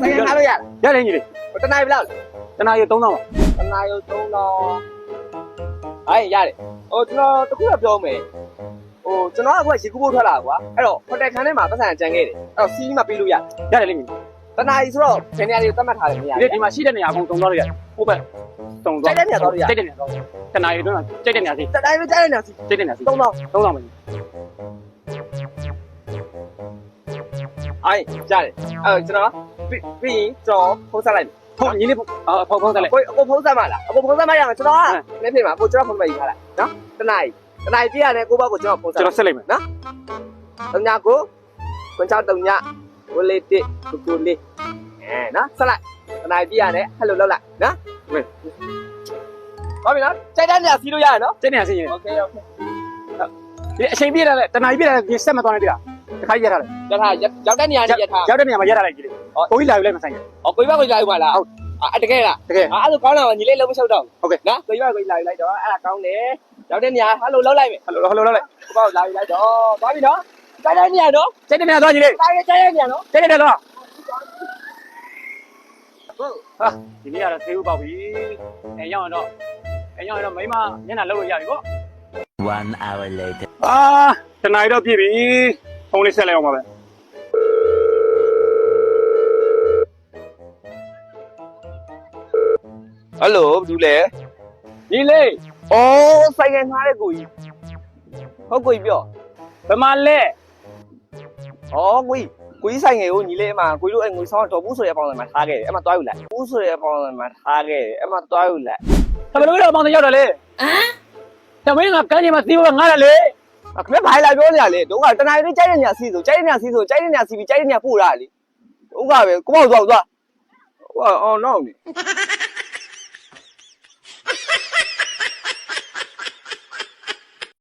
ဆိုင်ကထားလို့ရလားရတယ်ညီလေးဟိုတနားဘယ်လောက်လဲတနားရီ3000ပါတနားရုံ3000ဟိုင်ရတယ်ဟိုကျွန်တော်တခုတော့ပြောမယ်ဟိုကျွန်တော်ကအခုရေကူးဖို့ထွက်လာကွာအဲ့တော့ဟိုတယ်ခန်းထဲမှာပတ်စံကြံခဲ့တယ်အဲ့တော့စီးမပေးလို့ရရတယ်လေညီတနားရီဆိုတော့ဂျန်နီယာလေးကိုသတ်မှတ်ထားတယ်မရဒီဒီမှာရှိတဲ့နေရာအကုန်သုံးသွားလို့ရတယ်ဟုတ်ပဲသုံးသွားကြိုက်တဲ့နေရာသွားလို့ရကြိုက်တဲ့နေရာသွားတနားရီတော့ကြိုက်တဲ့နေရာစီတတိုင်းပဲကြားတဲ့နေရာစီကြိုက်တဲ့နေရာစီ3000 3000ပါညီ အိုင်ကြားတယ်အဲ့ကျွန်တော်ပြီးပြီးရင်ကျွန်တော်ဖုန်းဆက်လိုက်မယ် ဖုန်းညီလေးဖုန်းအာဖုန်းဖုန်းတက်လိုက် ကိုအကိုဖုန်းဆက်မလားအကိုဖုန်းဆက်မရမှာကျွန်တော်ကလည်းဖြစ်မှာကိုကျွန်တော်ဖုန်းမယူထားလိုက်နော်တနားရီတနားရီပြရတယ်ကိုဘကိုကျွန်တော်ဖုန်းဆက် ကျွန်တော်ဆက်လိုက်မယ် တုံညာကိုကွန်ချောက်တုံညာကိုလေးတစ်ကိုကိုလေးအဲနော်ဆက်လိုက်တနားရီပြရတယ်ဟယ်လိုလောက်လိုက်နော်ဟုတ်ပြီနော်ကြိုက်တဲ့နေရာစီးလို့ရတယ်နော် ကြိုက်တဲ့နေရာစီညီလေး โอเคโอเค ဒီအချိန်ပြည့်တယ်လေတနားရီပြည့်တယ်ဒီဆက်မသွားနေပြီလားတ ခါကြီးရထားတယ်ရထားရောက်တဲ့နေရာကြီးရထားရောက်တဲ့နေရာမှာရထားလိုက်ညီလေးကိုကြီးလာပြီလိုက်မဆိုင်ဘူးဟောကိုကြီးဘကိုကြာယူပါလားဟုတ်အာတကယ်လားတကယ်အာအဲ့လိုကောင်းလာမှညီလေးလုံးမချုပ်တော့ဟုတ်ကဲ့နော်ကိုကြီးဘကိုကြာယူလိုက်တော့အဲ့ဒါကောင်းတယ်ရောက်တဲ့နေရာဟယ်လိုလောက်လိုက်မယ်ဟယ်လိုဟယ်လိုလိုက်ကိုဘောလာယူလိုက်တော့သွားပြီနော်ကြိုက်တဲ့နေရာနော်ကြိုက်တဲ့နေရာသွားညီလေးကြိုက်တဲ့ကြိုက်တဲ့နေရာနော်ကြိုက်တဲ့နေရာသွားဟုတ်ဟာဒီနေ့ကတော့သေဦးပေါက်ပြီအဲရောက်တော့အဲရောက်တော့မိမမျက်နှာလောက်လို့ရပြီပေါ့ One hour later. အာတနားရီတော့ပြည့်ပြီ ဖုန်းလေးဆက်လိုက်အောင်ပါပဲဟယ်လိုဘူးလေညီလေးအော်ဆိုင်ကငှားတဲ့ကိုကြီးဟုတ်ကိုကြီးပြောဘယ်မှာလဲ။ဩကိုကြီးကိုကြီးဆိုင်ငယ်ကိုညီလေးအမကိုကြီးတို့အဲ့ငွေဆောင်တော်ဘူးဆိုတဲ့အပေါင်းဆိုင်မှာထားခဲ့တယ်။အဲ့မှာတွားယူလိုက်။ဘူးဆိုတဲ့အပေါင်းဆိုင်မှာထားခဲ့တယ်။အဲ့မှာတွားယူလိုက်။ဘယ်လိုလဲအပေါင်းရောက်တယ်လေ။ဟမ်။တမင်းကကန်းကြီးမှာသီးဖို့ငားတယ်လေ။အ ခင်ဗျာဘာလာပြောနေရလဲ။တို့ကတနားရီကြိုက်တဲ့ညာစီးဆိုကြိုက်တဲ့ညာစီးဆိုကြိုက်တဲ့ညာစီးပြီးကြိုက်တဲ့ညာပို့တာလေ။တို့ကပဲကိုပေါ့သွားသွား။ဟိုအော်နောက်နေ